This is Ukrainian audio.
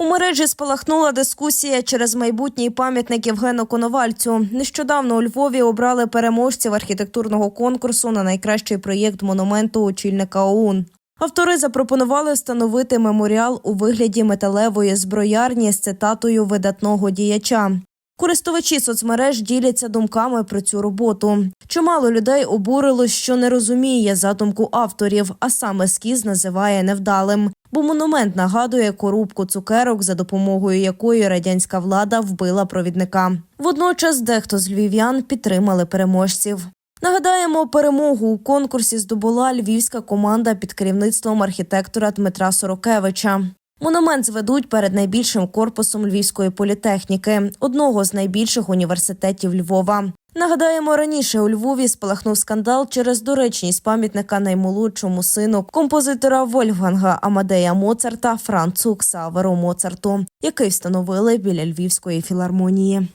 У мережі спалахнула дискусія через майбутній пам'ятник Євгену Коновальцю. Нещодавно у Львові обрали переможців архітектурного конкурсу на найкращий проєкт монументу очільника ОУН. Автори запропонували встановити меморіал у вигляді металевої зброярні з цитатою видатного діяча. Користувачі соцмереж діляться думками про цю роботу. Чимало людей обурилось, що не розуміє задумку авторів, а саме ескіз називає невдалим. Бо монумент нагадує корубку цукерок, за допомогою якої радянська влада вбила провідника. Водночас дехто з львів'ян підтримали переможців. Нагадаємо, перемогу у конкурсі здобула львівська команда під керівництвом архітектора Дмитра Сорокевича. Монумент зведуть перед найбільшим корпусом Львівської політехніки, одного з найбільших університетів Львова. Нагадаємо, раніше у Львові спалахнув скандал через доречність пам'ятника наймолодшому сину композитора Вольфганга Амадея Моцарта Францу Ксаверу Моцарту, який встановили біля Львівської філармонії.